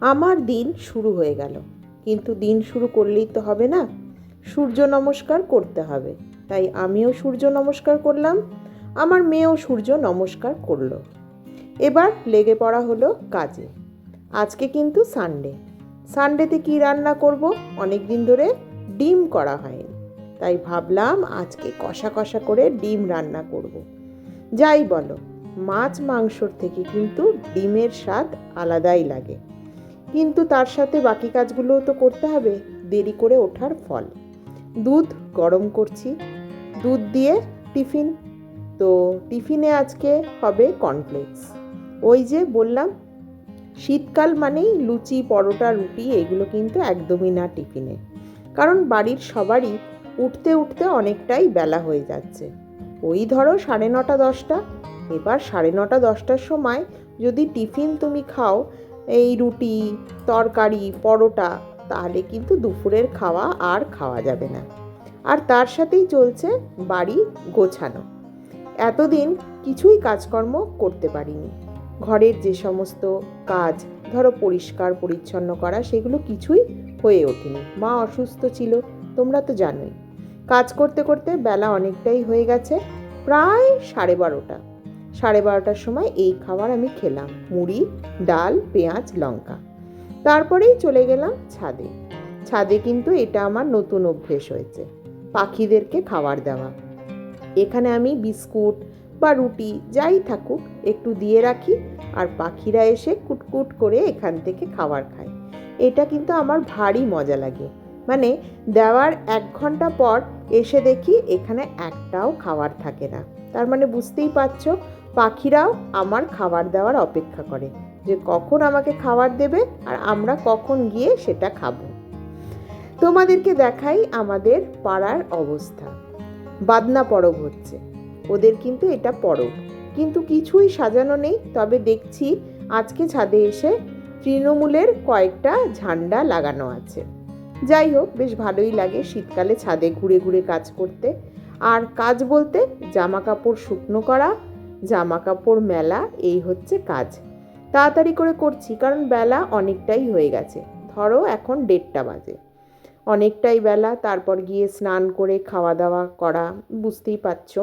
আমার দিন শুরু হয়ে গেল। কিন্তু দিন শুরু করলেই তো হবে না। সূর্য নমস্কার করতে হবে। তাই আমিও সূর্য নমস্কার করলাম, আমার মেয়েও সূর্য নমস্কার করল। এবার লেগে পড়া হলো কাজে। আজকে কিন্তু সানডে সানডেতে কি রান্না করব? অনেক দিন ধরে ডিম করা হয়নি। তাই ভাবলাম আজকে কষা কষা করে ডিম রান্না করব। যাই বলো, মাছ মাংসর থেকে কিন্তু ডিমের স্বাদ আলাদাই লাগে। কিন্তু তার সাথে বাকি কাজগুলোও তো করতে হবে। দেরি করে ওঠার ফল। দুধ গরম করছি। দুধ দিয়ে টিফিন। তো টিফিনে আজকে হবে কর্নফ্লেক্স ওই যে বললাম, শীতকাল মানেই লুচি, পরোটা, রুটি, এগুলো কিন্তু একদমই না টিফিনে। কারণ বাড়ির সবারই উঠতে উঠতে অনেকটাই বেলা হয়ে যাচ্ছে। ওই ধরো সাড়ে নটা, দশটা। এবার সাড়ে নটা, দশটার সময় যদি টিফিন তুমি খাও এই রুটি, তরকারি, পরোটা, তাহলে কিন্তু দুপুরের খাওয়া আর খাওয়া যাবে না। আর তার সাথেই চলছে বাড়ি গোছানো। এতদিন কিছুই কাজকর্ম করতে পারিনি। ঘরের যে সমস্ত কাজ, ধরো পরিষ্কার পরিচ্ছন্ন করা, সেগুলো কিছুই হয়ে ওঠেনি। মা অসুস্থ ছিল, তোমরা তো জানোই। কাজ করতে করতে বেলা অনেকটাই হয়ে গেছে, প্রায় সাড়ে বারোটা। সাড়ে বারোটার সময় এই খাবার আমি খেলাম। মুড়ি, ডাল, পেঁয়াজ, লঙ্কা। তারপরেই চলে গেলাম ছাদে। ছাদে কিন্তু এটা আমার নতুন অভ্যেস হয়েছে, পাখিদেরকে খাবার দেওয়া। এখানে আমি বিস্কুট বা রুটি যাই থাকুক, একটু দিয়ে রাখি আর পাখিরা এসে কুটকুট করে এখান থেকে খাবার খায়। এটা কিন্তু আমার ভারী মজা লাগে। মানে দেওয়ার এক ঘণ্টা পর এসে দেখি এখানে একটাও খাবার থাকে না। তার মানে বুঝতেই পারছ পাখিরাও আমার খাবার দেওয়ার অপেক্ষা করে যে কখন আমাকে খাবার দেবে আর আমরা কখন গিয়ে সেটা খাব। তোমাদেরকে দেখাই আমাদের পাড়ার অবস্থা। বাদনা পরব হচ্ছে। ওদের কিন্তু এটা পরব। কিন্তু কিছুই সাজানো নেই, তবে দেখছি আজকে ছাদে এসে তৃণমূলের কয়েকটা ঝান্ডা লাগানো আছে। যাই হোক, বেশ ভালোই লাগে শীতকালে ছাদে ঘুরে ঘুরে কাজ করতে। আর কাজ বলতে জামা কাপড় শুকনো করা জামা কাপড় মেলা, এই হচ্ছে কাজ। তাড়াতাড়ি করে করছি, কারণ বেলা অনেকটাই হয়ে গেছে। ধরো এখন দেড়টা বাজে। অনেকটাই বেলা, তারপর গিয়ে স্নান করে খাওয়া দাওয়া করা, বুঝতেই পারছ?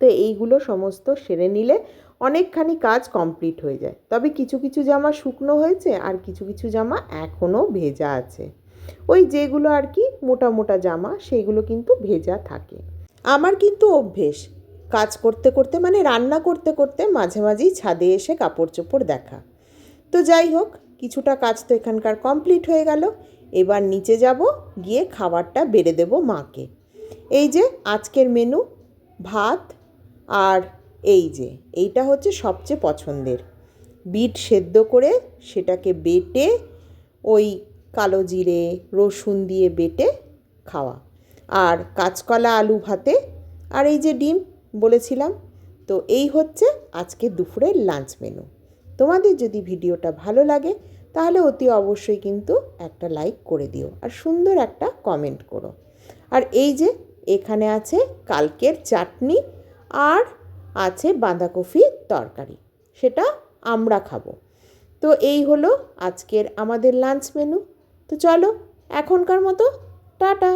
তো এইগুলো সমস্ত সেরে নিলে অনেকখানি কাজ কমপ্লিট হয়ে যায়। তবে কিছু কিছু জামা শুকনো হয়েছে, আর কিছু কিছু জামা এখনও ভেজা আছে। ওই যেগুলো আর কি মোটা মোটা জামা সেইগুলো কিন্তু ভেজা থাকে। আমার কিন্তু অভ্যেস। কাজ করতে করতে মানে রান্না করতে করতে মাঝে মাঝেই ছাদে এসে কাপড় চোপড় দেখা। তো যাই হোক, কিছুটা কাজ তো এখানকার কমপ্লিট হয়ে গেল। এবার নিচে যাব, গিয়ে খাবারটা বেড়ে দেব মাকে। এই যে আজকের মেনু ভাত আর এই যে, এইটা হচ্ছে সবচেয়ে পছন্দের। বিট সেদ্ধ করে সেটাকে বেটে ওই কালো জিরে, রসুন দিয়ে বেটে খাওয়া। আর কাঁচকলা আলু ভাতে, আর এই যে ডিম বলেছিলাম। তো এই হচ্ছে আজকে দুপুরের লাঞ্চ মেনু। তোমাদের যদি ভিডিওটা ভালো লাগে, তাহলে অতি অবশ্যই কিন্তু একটা লাইক করে দিও আর সুন্দর একটা কমেন্ট করো। আর এই যে এখানে আছে কালকের চাটনি আর আছে বাঁধাকপির তরকারি, সেটা আমরা খাব। তো এই হলো আজকের আমাদের লাঞ্চ মেনু। তো চলো এখনকার মতো, টাটা।